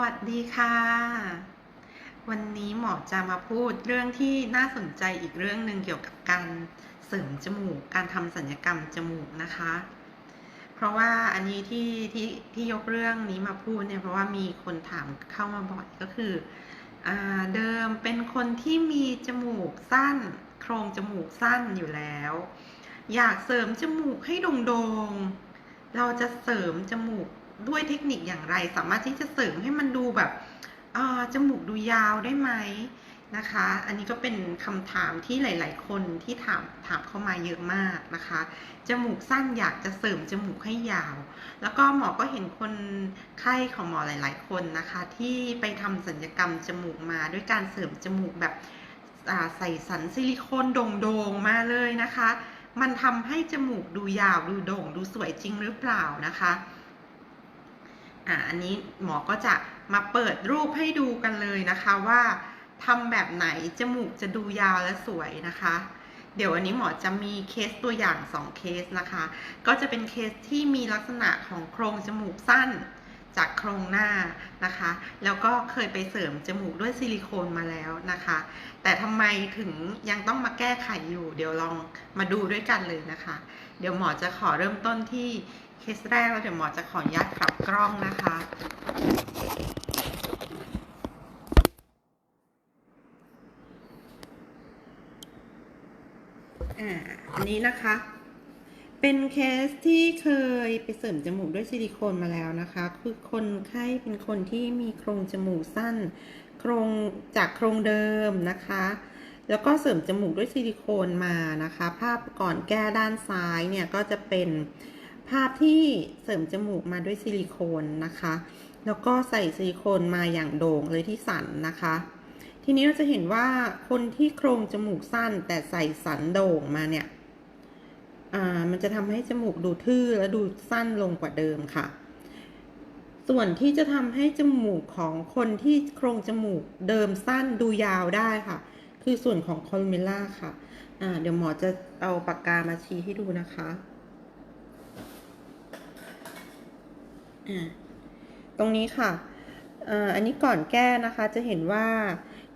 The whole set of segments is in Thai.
วัสดีค่ะ วันนี้หมอจะมาพูดเรื่องที่น่าสนใจอีกเรื่องหนึ่งเกี่ยวกับการเสริมจมูก การทำศัลยกรรมจมูกนะคะ เพราะว่าอันนี้ที่ที่ที่ยกเรื่องนี้มาพูดเนี่ยเพราะว่ามีคนถามเข้ามาบ่อยก็คืออเดิมเป็นคนที่มีจมูกสั้น โครงจมูกสั้นอยู่แล้ว อยากเสริมจมูกให้โด่งๆเราจะเสริมจมูก ด้วยเทคนิคอย่างไร สามารถที่จะเสริมให้มันดูแบบจมูกดูยาวได้ไหมนะคะ อันนี้ก็เป็นคำถามที่หลาย ๆ คนที่ถามถามเข้ามาเยอะมากนะคะ จมูกสั้นอยากจะเสริมจมูกให้ยาว แล้วก็หมอก็เห็นคนไข้ของหมอหลาย ๆ คนนะคะ ที่ไปทำศัลยกรรมจมูกมาด้วยการเสริมจมูกแบบใส่สันซิลิโคนโด่งๆมาเลยนะคะ มันทำให้จมูกดูยาวดูโด่งดูสวยจริงหรือเปล่านะคะ อ่าอันนี้หมอก็จะมาเปิดรูปให้ดูกันเลยนะคะว่าทำแบบไหนจมูกจะดูยาวและสวยนะคะ เดี๋ยววันนี้หมอจะมีเคสตัวอย่าง 2 เคสนะคะ ก็จะเป็นเคสที่มีลักษณะของโครงจมูกสั้นจากโครงหน้านะคะ แล้วก็เคยไปเสริมจมูกด้วยซิลิโคนมาแล้วนะคะ แต่ทำไมถึงยังต้องมาแก้ไขอยู่ เดี๋ยวลองมาดูด้วยกันเลยนะคะ เดี๋ยวหมอจะขอเริ่มต้นที่ เคสแรกแล้วเดี๋ยวหมอจะขออนุญาตกลับกล้องนะคะอ่าอันนี้นะคะ เป็นเคสที่เคยไปเสริมจมูกด้วยซิลิโคนมาแล้วนะคะ คือคนไข้เป็นคนที่มีโครงจมูกสั้น โครงจากโครงเดิมนะคะแล้วก็เสริมจมูกด้วยซิลิโคนมานะคะ ภาพก่อนแก้ด้านซ้ายเนี่ยก็จะเป็น ภาพที่เสริมจมูกมาด้วยซิลิโคนนะคะ แล้วก็ใส่ซิลิโคนมาอย่างโด่งเลยที่สันนะคะ ทีนี้เราจะเห็นว่าคนที่โครงจมูกสั้น แต่ใส่สันโด่งมาเนี่ยอ่ามันจะทำให้จมูกดูทื่อและดูสั้นลงกว่าเดิมค่ะ ส่วนที่จะทำให้จมูกของคนที่โครงจมูกเดิมสั้นดูยาวได้ค่ะ คือส่วนของคอลเมล่าค่ะอ่าเดี๋ยวหมอจะเอาปากกามาชี้ให้ดูนะคะ อ่า ตรงนี้ค่ะอันนี้ก่อนแก้นะคะจะเห็นว่า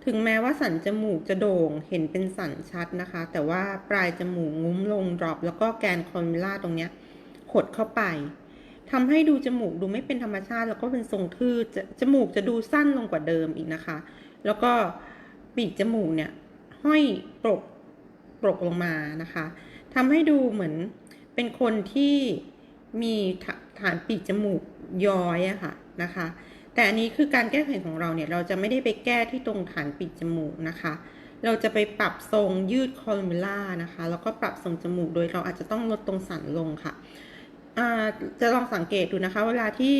ถึงแม้ว่าสันจมูกจะโด่งเห็นเป็นสันชัดนะคะ แต่ว่าปลายจมูกงุ้มลงดรอปแล้วก็แกนคอลเมล่าตรงเนี้ยหดเข้าไปทำให้ดูจมูกดูไม่เป็นธรรมชาติ แล้วก็เป็นทรงทื่อจจมูกจะดูสั้นลงกว่าเดิมอีกนะคะ แล้วก็ปีกจมูกเนี่ยห้อยปลกปลกลงมานะคะทำให้ดูเหมือนเป็นคนที่มีฐานปีกจมูก ย้อยอะค่ะนะคะ แต่อันนี้คือการแก้ไขของเราเนี่ยเราจะไม่ได้ไปแก้ที่ตรงฐานปีกจมูกนะคะ เราจะไปปรับทรงยืดคอลเมล่านะคะแล้วก็ปรับทรงจมูกโดยเราอาจจะต้องลดตรงสันลงค่ะจะลองสังเกตดูนะคะ เวลาที่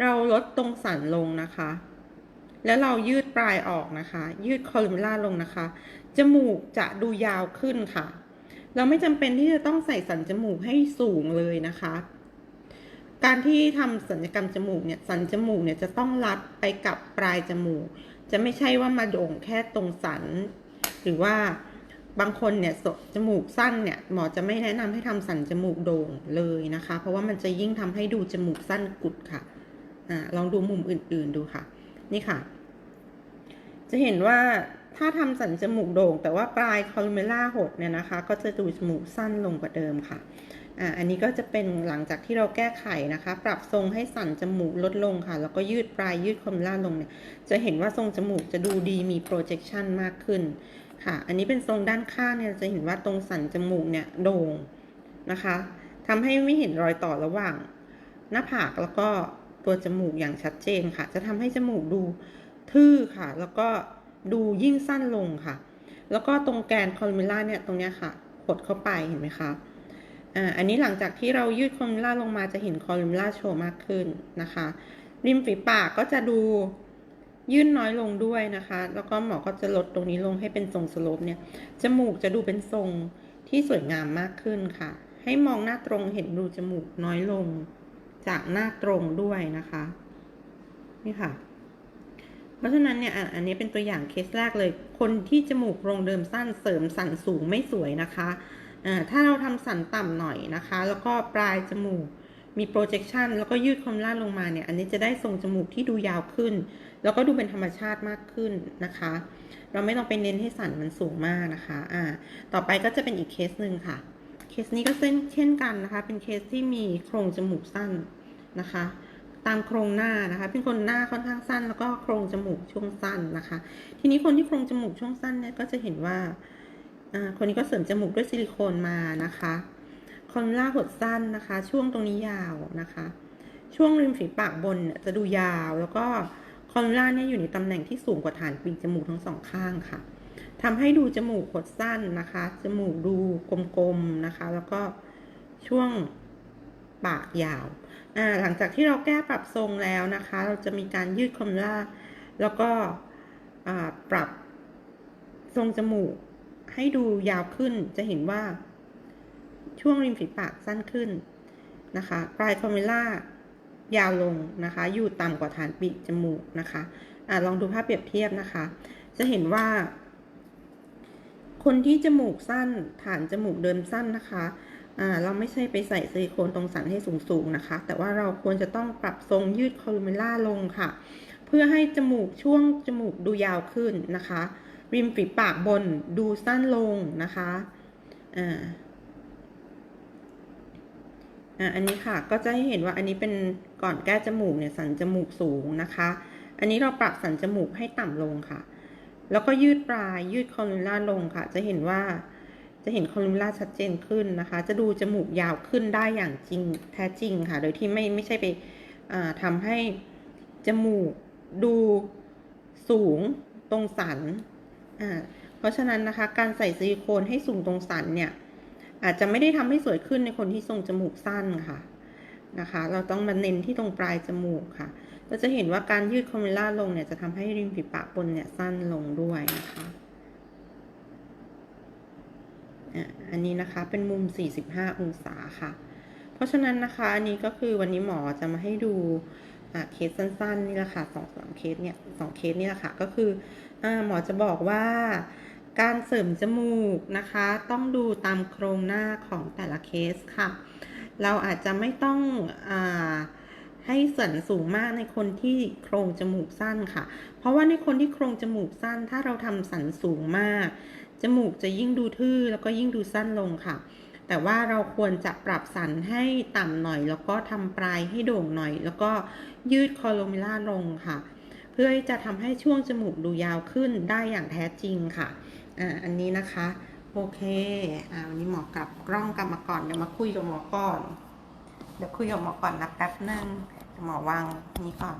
เราลดตรงสันลงนะคะ แล้วเรายืดปลายออกนะคะ ยืดคอลเมล่าลงนะคะ จมูกจะดูยาวขึ้นค่ะ เราไม่จำเป็นที่จะต้องใส่สันจมูกให้สูงเลยนะคะ การที่ทำสัญญกรรมจมูกเนี่ยสันจมูกเนี่ยจะต้องรัดไปกับปลายจมูก จะไม่ใช่ว่ามาโด่งแค่ตรงสัน หรือว่าบางคนเนี่ยจมูกสั้นเนี่ยหมอจะไม่แนะนำให้ทำสันจมูกโด่งเลยนะคะ เพราะว่ามันจะยิ่งทำให้ดูจมูกสั้นกุดค่ะอ่าลองดูมุมอื่น ๆดูค่ะ นี่ค่ะ จะเห็นว่าถ้าทำสันจมูกโด่ง แต่ว่าปลายคอลเมล่าหดเนี่ยนะคะ ก็จะดูจมูกสั้นลงกว่าเดิมค่ะ อ่าอันนี้ก็จะเป็นหลังจากที่เราแก้ไขนะคะ ปรับทรงให้สันจมูกลดลงค่ะ แล้วก็ยืดปลายยืดคอมล่าลงเนี่ยจะเห็นว่าทรงจมูกจะดูดีมี projection มากขึ้นค่ะ อันนี้เป็นทรงด้านข้างเนี่ยจะเห็นว่าตรงสันจมูกเนี่ยโด่งนะคะทำให้ไม่เห็นรอยต่อระหว่าง หน้าผากแล้วก็ตัวจมูกอย่างชัดเจนค่ะ จะทำให้จมูกดูทื่อค่ะ แล้วก็ดูยิ่งสั้นลงค่ะ แล้วก็ตรงแกนคอลเมล่าเนี่ยตรงเนี้ยค่ะหดเข้าไปเห็นไหมคะ อ่าอันนี้หลังจากที่เรายืดคอลมล่าลงมาจะเห็นคอลมล่าโชว์มากขึ้นนะคะ ริมฝีปากก็จะดูยื่นน้อยลงด้วยนะคะ แล้วก็หมอก็จะลดตรงนี้ลงให้เป็นทรงสโลปเนี่ย จมูกจะดูเป็นทรงที่สวยงามมากขึ้นค่ะ ให้มองหน้าตรงเห็นรูจมูกน้อยลง จากหน้าตรงด้วยนะคะ นี่ค่ะ เพราะฉะนั้นเนี่ยอะอันนี้เป็นตัวอย่างเคสแรกเลย คนที่จมูกโรงเดิมสั้นเสริมสันสูงไม่สวยนะคะ ถ้าเราทำสันต่ำหน่อยนะคะ แล้วก็ปลายจมูกมี projection แล้วก็ยืดความล่าลงมาเนี่ย อันนี้จะได้ทรงจมูกที่ดูยาวขึ้น แล้วก็ดูเป็นธรรมชาติมากขึ้นนะคะ เราไม่ต้องไปเน้นให้สันมันสูงมากนะคะ อ่า ต่อไปก็จะเป็นอีกเคสหนึ่งค่ะ เคสนี้ก็เช่นเช่นกันนะคะ เป็นเคสที่มีโครงจมูกสั้นนะคะ ตามโครงหน้านะคะ เป็นคนหน้าค่อนข้างสั้น แล้วก็โครงจมูกช่วงสั้นนะคะ ทีนี้คนที่โครงจมูกช่วงสั้นเนี่ยก็จะเห็นว่า อ่าคนนี้ก็เสริมจมูกด้วยซิลิโคนมานะคะคอนล่าหดสั้นนะคะ ช่วงตรงนี้ยาวนะคะ ช่วงริมฝีปากบนจะดูยาว แล้วก็คอนล่าเนี่ยอยู่ในตำแหน่งที่สูงกว่าฐานปีกจมูกทั้งสองข้างค่ะทำให้ดูจมูกหดสั้นนะคะ จมูกดูกลมๆนะคะ แล้วก็ช่วงปากยาว อ่า หลังจากที่เราแก้ปรับทรงแล้วนะคะ เราจะมีการยืดคอนล่า แล้วก็ปรับทรงจมูก ให้ดูยาวขึ้นจะเห็นว่า ช่วงริมฝีปากสั้นขึ้นนะคะ ปลายคอมเมล่ายาวลงนะคะ อยู่ต่ำกว่าฐานปีกจมูกนะคะอะลองดูภาพเปรียบเทียบนะคะ จะเห็นว่า คนที่จมูกสั้น ฐานจมูกเดิมสั้นนะคะเราไม่ใช่ไปใส่ซิลิโคนตรงสันให้สูงๆนะคะ แต่ว่าเราควรจะต้องปรับทรงยืดคอลูเมล่าลงค่ะ เพื่อให้จมูกช่วงจมูกดูยาวขึ้นนะคะ ริมฝีปากบนดูสั้นลงนะคะ อ่า อะอันนี้ค่ะ ก็จะให้เห็นว่าอันนี้เป็นก่อนแก้จมูกเนี่ยสันจมูกสูงนะคะ อันนี้เราปรับสันจมูกให้ต่ำลงค่ะ แล้วก็ยืดปลายยืดคอลูล่าลงค่ะ จะเห็นว่าจะเห็นคอลูล่าชัดเจนขึ้นนะคะ จะดูจมูกยาวขึ้นได้อย่างจริงแท้จริงค่ะ โดยที่ไม่ไม่ใช่ไปอ่าทำให้จมูกดูสูงตรงสัน อ่าเพราะฉะนั้นนะคะ การใส่ซิลิโคนให้สูงตรงสันเนี่ย อาจจะไม่ได้ทำให้สวยขึ้นในคนที่ทรงจมูกสั้นค่ะนะคะ เราต้องมาเน้นที่ตรงปลายจมูกค่ะ เราจะเห็นว่าการยืดคอมเมล่าลงเนี่ยจะทำให้ริมฝีปากบนเนี่ยสั้นลงด้วยนะคะอันนี้นะคะเป็นมุม 45 องศาค่ะ เพราะฉะนั้นนะคะ อันนี้ก็คือวันนี้หมอจะมาให้ดู เคสสั้นๆนี่แหละค่ะสองสามเคสเนี่ยสองเคสนี่แหละค่ะก็คืออ่าหมอจะบอกว่าการเสริมจมูกนะคะ ต้องดูตามโครงหน้าของแต่ละเคสค่ะ เราอาจจะไม่ต้องอาให้สันสูงมากในคนที่โครงจมูกสั้นค่ะ เพราะว่าในคนที่โครงจมูกสั้น ถ้าเราทำสันสูงมาก จมูกจะยิ่งดูทื่อแล้วก็ยิ่งดูสั้นลงค่ะ แต่ว่าเราควรจะปรับสันให้ต่ำหน่อย แล้วก็ทำปลายให้โด่งหน่อย แล้วก็ยืดคอลมิล่าลงค่ะ เพื่อจะทำให้ช่วงจมูกดูยาวขึ้นได้อย่างแท้จริงค่ะอ่าอันนี้นะคะ โอเคอ่าวันนี้หมอกลับกล้องกลับมาก่อนเดี๋ยวมาคุยกับหมอก่อน เดี๋ยวคุยกับหมอก่อนนะแป๊บนึงหมอวางนี้ก่อน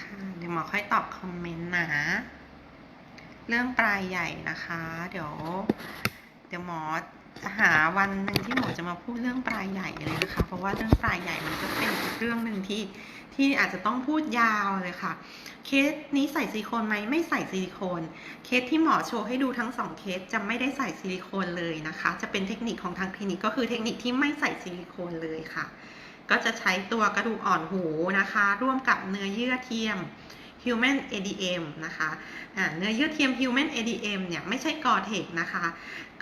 ค่ะเดี๋ยวหมอค่อยตอบคอมเมนต์นะ เรื่องปลายใหญ่นะคะ เดี๋ยว เดี๋ยวหมอจะหาวันหนึ่งที่หมอจะมาพูดเรื่องปลายใหญ่เลยนะคะ เพราะว่าเรื่องปลายใหญ่มันก็เป็นเรื่องหนึ่งที่ที่อาจจะต้องพูดยาวเลยค่ะ เคสนี้ใส่ซิลิโคนไหมไม่ใส่ซิลิโคน เคสที่หมอโชว์ให้ดูทั้งสองเคสจะไม่ได้ใส่ซิลิโคนเลยนะคะ จะเป็นเทคนิคของทางคลินิกก็คือเทคนิคที่ไม่ใส่ซิลิโคนเลยค่ะ ก็จะใช้ตัวกระดูกอ่อนหูนะคะ ร่วมกับเนื้อเยื่อเทียม Human ADM นะคะอ่าเนื้อเยื่อเทียม Human ADM เนี่ยไม่ใช่กอเทกนะคะ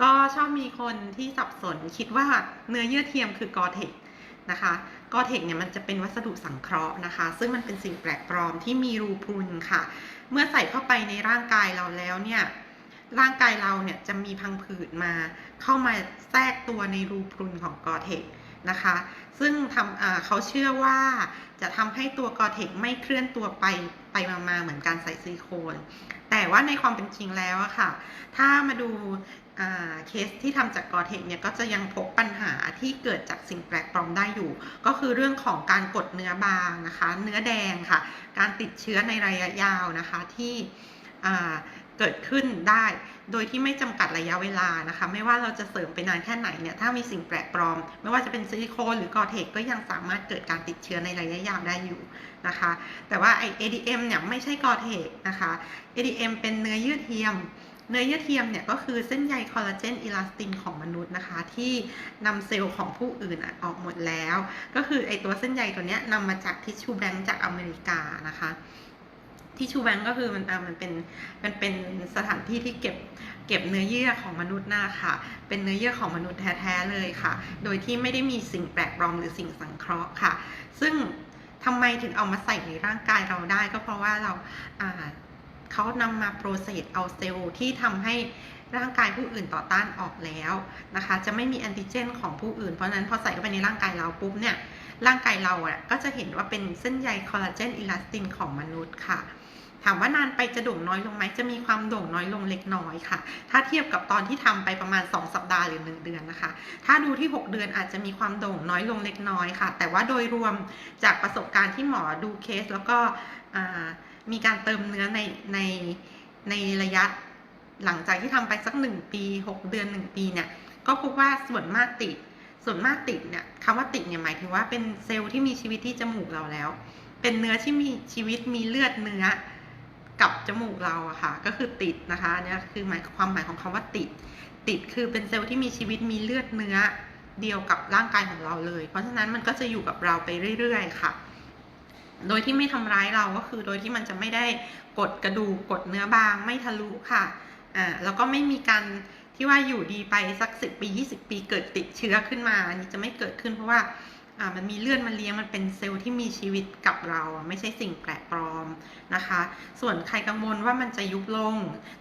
ก็ชอบมีคนที่สับสนคิดว่าเนื้อเยื่อเทียมคือกอเทกนะคะกอเทกเนี่ยมันจะเป็นวัสดุสังเคราะห์นะคะ ซึ่งมันเป็นสิ่งแปลกปลอมที่มีรูพรุนค่ะ เมื่อใส่เข้าไปในร่างกายเราแล้วเนี่ยร่างกายเราเนี่ยจะมีพังผืดมาเข้ามาแทรกตัวในรูพรุนของกอเทก นะคะ ซึ่งทำเขาเชื่อว่าจะทำให้ตัวกอเทกไม่เคลื่อนตัวไปไปมาๆเหมือนการใส่ซิลิโคน แต่ว่าในความเป็นจริงแล้วอะค่ะ ถ้ามาดูเคสที่ทำจากกอเทคเนี่ยก็จะยังพบปัญหาที่เกิดจากสิ่งแปลกปลอมได้อยู่ ก็คือเรื่องของการกดเนื้อบางนะคะ เนื้อแดงค่ะ การติดเชื้อในระยะยาวนะคะที่ เกิดขึ้นได้ โดยที่ไม่จำกัดระยะเวลานะคะ ไม่ว่าเราจะเสริมไปนานแค่ไหนเนี่ย ถ้ามีสิ่งแปลกปลอม ไม่ว่าจะเป็นซิลิโคนหรือกอเทคก็ยังสามารถเกิดการติดเชื้อในระยะยาวได้อยู่นะคะ แต่ว่าไอ ADM เนี่ยไม่ใช่กอเทคนะคะ ADM เป็นเนื้อเยื่อเทียม เนื้อเยื่อเทียมเนี่ยก็คือเส้นใยคอลลาเจนอิลาสตินของมนุษย์นะคะ ที่นำเซลล์ของผู้อื่นอออกหมดแล้ว ก็คือไอตัวเส้นใยตัวเนี้ยนำมาจากทิชชูแบงค์จากอเมริกานะคะ ทิชชูแบงค์ก็คือมันมันเป็นมันเป็นสถานที่ที่เก็บเก็บเนื้อเยื่อของมนุษย์นาค่ะ เป็นเนื้อเยื่อของมนุษย์แท้ๆเลยค่ะ โดยที่ไม่ได้มีสิ่งแปลกปลอมหรือสิ่งสังเคราะห์ค่ะ ซึ่งทำไมถึงเอามาใส่ในร่างกายเราได้ก็เพราะว่าเราอ่าเขานำมาโปรเซสเอาเซลล์ที่ทำให้ร่างกายผู้อื่นต่อต้านออกแล้วนะคะ จะไม่มีแอนติเจนของผู้อื่น เพราะฉะนั้นพอใส่เข้าไปในร่างกายเราปุ๊บเนี่ยร่างกายเราอะก็จะเห็นว่าเป็นเส้นใยคอลลาเจนอิลาสตินของมนุษย์ค่ะ ถามว่านานไปจะโด่งน้อยลงไหมจะมีความโด่งน้อยลงเล็กน้อยค่ะ ถ้าเทียบกับตอนที่ทำไปประมาณ 2 สัปดาห์หรือ 1 เดือนนะคะ ถ้าดูที่ 6 เดือนอาจจะมีความโด่งน้อยลงเล็กน้อยค่ะ แต่ว่าโดยรวมจากประสบการณ์ที่หมอดูเคส แล้วก็มีการเติมเนื้อในในในระยะหลังจากที่ทำไปสัก 1 ปี 6 เดือน 1 ปีเนี่ยก็พบว่าส่วนมากติด ส่วนมากติดเนี่ยคำว่าติดเนี่ยหมายถึงว่าเป็นเซลล์ที่มีชีวิตที่จมูกเราแล้ว เป็นเนื้อที่มีชีวิตมีเลือดเนื้อ กับจมูกเราอะค่ะ ก็คือติดนะคะนเนี่ยคือหมายความหมายของคำว่าติด ติดคือเป็นเซลล์ที่มีชีวิตมีเลือดเนื้อเดียวกับร่างกายของเราเลย เพราะฉะนั้นมันก็จะอยู่กับเราไปเรื่อยๆค่ะ โดยที่ไม่ทำร้ายเราก็คือโดยที่มันจะไม่ได้กดกระดูกกดเนื้อบางไม่ทะลุค่ะอ่าแล้วก็ไม่มีการที่ว่าอยู่ดีไปสักสิบปียี่สิบปีเกิดติดเชื้อขึ้นมาอันนี้จะไม่เกิดขึ้นเพราะว่า อ่ามันมีเลือดมันเลี้ยงมันเป็นเซลล์ที่มีชีวิตกับเราไม่ใช่สิ่งแปลกปลอมนะคะ ส่วนใครกังวลว่ามันจะยุบลง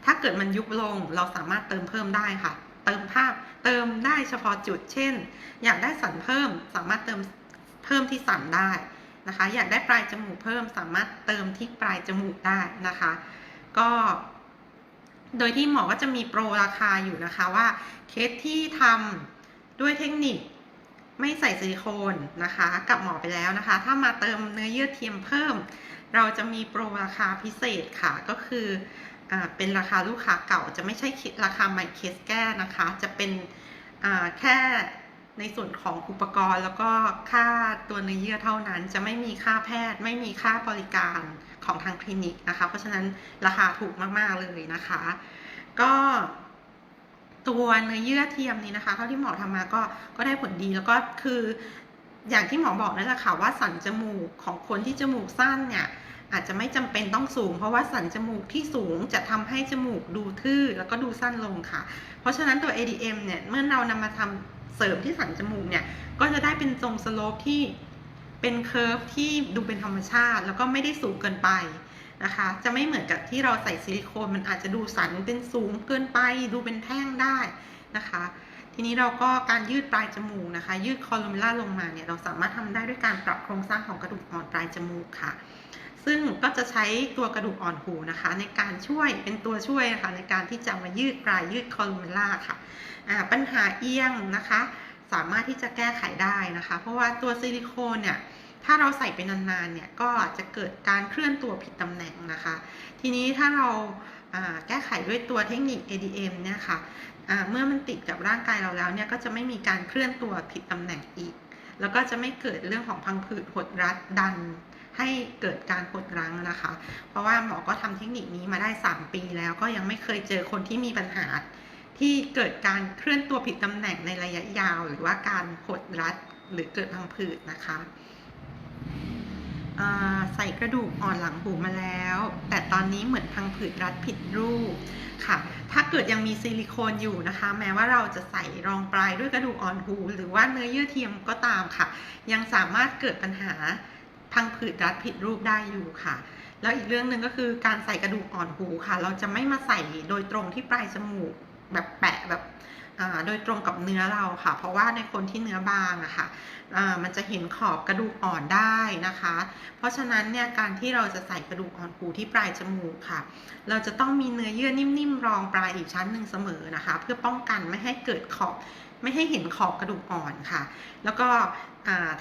ถ้าเกิดมันยุบลงเราสามารถเติมเพิ่มได้ค่ะ เติมภาพเติมได้เฉพาะจุด เช่น อยากได้สันเพิ่มสามารถเติมเพิ่มที่สันได้นะคะ อยากได้ปลายจมูกเพิ่มสามารถเติมที่ปลายจมูกได้นะคะ ก็โดยที่หมอก็จะมีโปรราคาอยู่นะคะว่าเคสที่ทำด้วยเทคนิค ไม่ใส่ซิลิโคนนะคะกับหมอไปแล้วนะคะ ถ้ามาเติมเนื้อเยื่อเทียมเพิ่ม เราจะมีโปรราคาพิเศษค่ะก็คืออเป็นราคาลูกค้าเก่าจะไม่ใช่ราคาใหม่เคสแก้นะคะ จะเป็นแค่ในส่วนของอุปกรณ์แล้วก็ค่าตัวเนื้อเยื่อเท่านั้น จะไม่มีค่าแพทย์ ไม่มีค่าบริการของทางคลินิกนะคะ เพราะฉะนั้นราคาถูกมาก ๆ เลยนะคะ ก็ ตัวเนื้อเยื่อเทียมนี้นะคะเท่าที่หมอทำมาก็ก็ได้ผลดีแล้วก็คืออย่างที่หมอบอกนั่นแหละค่ะว่าสันจมูกของคนที่จมูกสั้นเนี่ยอาจจะไม่จำเป็นต้องสูง เพราะว่าสันจมูกที่สูงจะทำให้จมูกดูทื่อแล้วก็ดูสั้นลงค่ะ เพราะฉะนั้นตัว ADM เนี่ยเมื่อเรานำมาทำเสริมที่สันจมูกเนี่ยก็จะได้เป็นทรงสโลปที่เป็นเคอร์ฟที่ดูเป็นธรรมชาติ แล้วก็ไม่ได้สูงเกินไป นะคะ จะไม่เหมือนกับที่เราใส่ซิลิโคนมันอาจจะดูสันเป็นสูงเกินไปดูเป็นแท่งได้นะคะ ทีนี้เราก็การยืดปลายจมูกนะคะ ยืดคอลูเมล่าลงมาเนี่ยเราสามารถทำได้ด้วยการปรับโครงสร้างของกระดูกอ่อนปลายจมูกค่ะ ซึ่งก็จะใช้ตัวกระดูกอ่อนหูนะคะ ในการช่วยเป็นตัวช่วยนะคะในการที่จะมายืดปลายยืดคอลูเมล่าค่ะปัญหาเอียงนะคะ สามารถที่จะแก้ไขได้นะคะ เพราะว่าตัวซิลิโคนเนี่ย ถ้าเราใส่ไปนานๆเนี่ยก็จะเกิดการเคลื่อนตัวผิดตำแหน่งนะคะ ทีนี้ถ้าเราแก้ไขด้วยตัวเทคนิค ADM เนี่ยค่ะเมื่อมันติดกับร่างกายเราแล้วเนี่ยก็จะไม่มีการเคลื่อนตัวผิดตำแหน่งอีก แล้วก็จะไม่เกิดเรื่องของพังผืดหดรัดดัน ให้เกิดการหดรั้งนะคะ เพราะว่าหมอก็ทำเทคนิคนี้มาได้ 3 ปีแล้วก็ยังไม่เคยเจอคนที่มีปัญหาที่เกิดการเคลื่อนตัวผิดตำแหน่งในระยะยาว หรือว่าการหดรัดหรือเกิดพังผืดนะคะ ใส่กระดูกอ่อนหลังหูมาแล้ว แต่ตอนนี้เหมือนพังผืดรัดผิดรูปค่ะ ถ้าเกิดยังมีซิลิโคนอยู่นะคะ แม้ว่าเราจะใส่รองปลายด้วยกระดูกอ่อนหู หรือว่าเนื้อเยื่อเทียมก็ตามค่ะ ยังสามารถเกิดปัญหาพังผืดรัดผิดรูปได้อยู่ค่ะ แล้วอีกเรื่องหนึ่งก็คือการใส่กระดูกอ่อนหูค่ะ เราจะไม่มาใส่โดยตรงที่ปลายจมูกแบบแปะแบบ โดยตรงกับเนื้อเราค่ะ เพราะว่าในคนที่เนื้อบางอะค่ะมันจะเห็นขอบกระดูกอ่อนได้นะคะ เพราะฉะนั้นเนี่ยการที่เราจะใส่กระดูกอ่อนหูที่ปลายจมูกค่ะ เราจะต้องมีเนื้อเยื่อนิ่มๆรองปลายอีกชั้นหนึ่งเสมอนะคะ เพื่อป้องกันไม่ให้เกิดขอบไม่ให้เห็นขอบกระดูกอ่อนค่ะ แล้วก็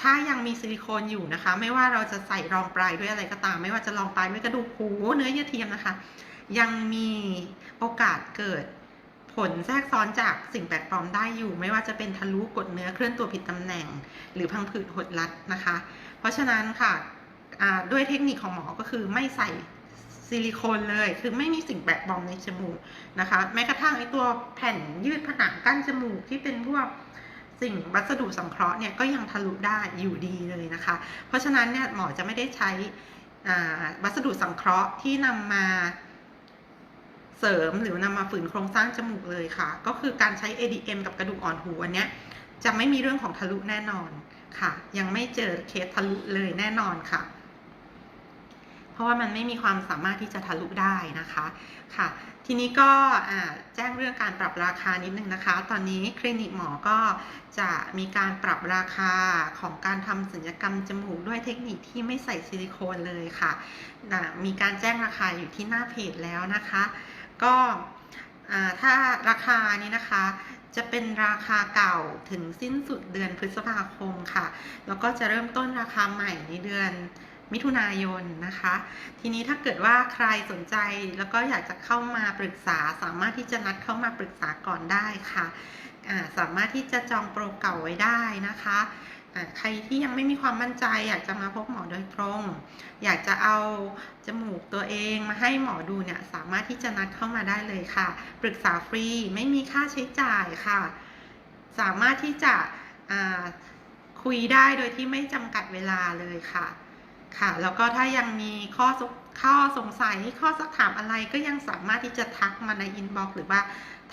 ถ้ายังมีซิลิโคนอยู่นะคะ ไม่ว่าเราจะใส่รองปลายด้วยอะไรก็ตาม ไม่ว่าจะรองปลายด้วยกระดูกหูเนื้อเยื่อเทียมนะคะ ยังมีโอกาสเกิด ลแทรกซ้อนจากสิ่งแปลกปลอมได้อยู่ ไม่ว่าจะเป็นทะลุกดเนื้อเคลื่อนตัวผิดตำแหน่ง หรือพังผืดหดรัดนะคะ เพราะฉะนั้นค่ะด้วยเทคนิคของหมอก็คือไม่ใส่ซิลิโคนเลย คือไม่มีสิ่งแปลกปลอมในจมูกนะคะ แม้กระทั่งไอตัวแผ่นยืดผนังกั้นจมูกที่เป็นพวกสิ่งวัสดุสังเคราะห์เนี่ยก็ยังทะลุได้อยู่ดีเลยนะคะ เพราะฉะนั้นเนี่ยหมอจะไม่ได้ใช้วัสดุสังเคราะห์ที่นำมา เสริมหรือนำมาฝืนโครงสร้างจมูกเลยค่ะ ก็คือการใช้ ADM กับกระดูกอ่อนหูอันเนี้ยจะไม่มีเรื่องของทะลุแน่นอนค่ะ ยังไม่เจอเคสทะลุเลยแน่นอนค่ะ เพราะว่ามันไม่มีความสามารถที่จะทะลุได้นะคะค่ะ ทีนี้ก็อ่าแจ้งเรื่องการปรับราคานิดนึงนะคะ ตอนนี้คลินิกหมอก็จะมีการปรับราคาของการทำศัลยกรรมจมูกด้วยเทคนิคที่ไม่ใส่ซิลิโคนเลยค่ะะมีการแจ้งราคาอยู่ที่หน้าเพจแล้วนะคะ ก็ถ้าราคานี้นะคะ จะเป็นราคาเก่าถึงสิ้นสุดเดือนพฤษภาคมค่ะ แล้วก็จะเริ่มต้นราคาใหม่ในเดือนมิถุนายนนะคะ ทีนี้ถ้าเกิดว่าใครสนใจแล้วก็อยากจะเข้ามาปรึกษา สามารถที่จะนัดเข้ามาปรึกษาก่อนได้ค่ะอ่าสามารถที่จะจองโปรเก่าไว้ได้นะคะ ใครที่ยังไม่มีความมั่นใจ อยากจะมาพบหมอโดยตรง อยากจะเอาจมูกตัวเองมาให้หมอดูเนี่ยสามารถที่จะนัดเข้ามาได้เลยค่ะ ปรึกษาฟรีไม่มีค่าใช้จ่ายค่ะ สามารถที่จะคุยได้โดยที่ไม่จำกัดเวลาเลยค่ะค่ะ แล้วก็ถ้ายังมีข้อส ข้อสงสัยข้อสักถามอะไรก็ยังสามารถที่จะทักมาในอินบ็อกซ์หรือว่า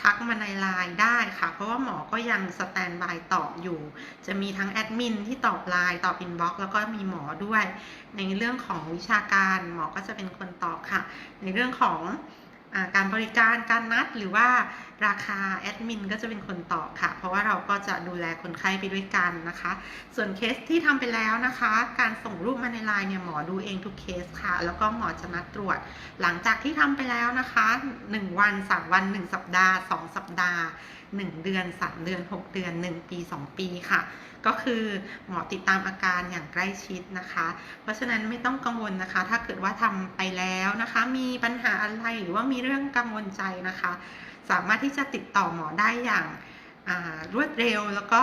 ทักมาในไลน์ได้ค่ะ เพราะว่าหมอก็ยังสแตนบายตอบอยู่ จะมีทั้งแอดมินที่ตอบไลน์ตอบอินบ็อกซ์แล้วก็มีหมอด้วย ในเรื่องของวิชาการหมอก็จะเป็นคนตอบค่ะ ในเรื่องของอการบริการการนัดหรือว่า ราคาแอดมินก็จะเป็นคนตอบค่ะ เพราะว่าเราก็จะดูแลคนไข้ไปด้วยกันนะคะ ส่วนเคสที่ทำไปแล้วนะคะ การส่งรูปมาในไลน์เนี่ยหมอดูเองทุกเคสค่ะ แล้วก็หมอจะนัดตรวจ หลังจากที่ทำไปแล้วนะคะ 1 วัน 3 วัน 1 สัปดาห์ 2 สัปดาห์ 1 เดือน 3 เดือน 6 เดือน 1 ปี 2 ปีค่ะ ก็คือหมอติดตามอาการอย่างใกล้ชิดนะคะ เพราะฉะนั้นไม่ต้องกังวลนะคะ ถ้าเกิดว่าทำไปแล้วนะคะ มีปัญหาอะไรหรือว่ามีเรื่องกังวลใจนะคะ สามารถที่จะติดต่อหมอได้อย่างารวดเร็วแล้วก็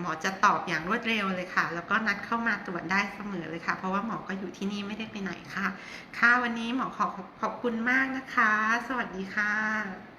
หมอจะตอบอย่างรวดเร็วเลยค่ะ แล้วก็นัดเข้ามาตรวจได้เสมอเลยค่ะ เพราะว่าหมอก็อยู่ที่นี่ไม่ได้ไปไหนค่ะ ค่ะวันนี้หมอขอขอบคุณมากนะคะ สวัสดีค่ะ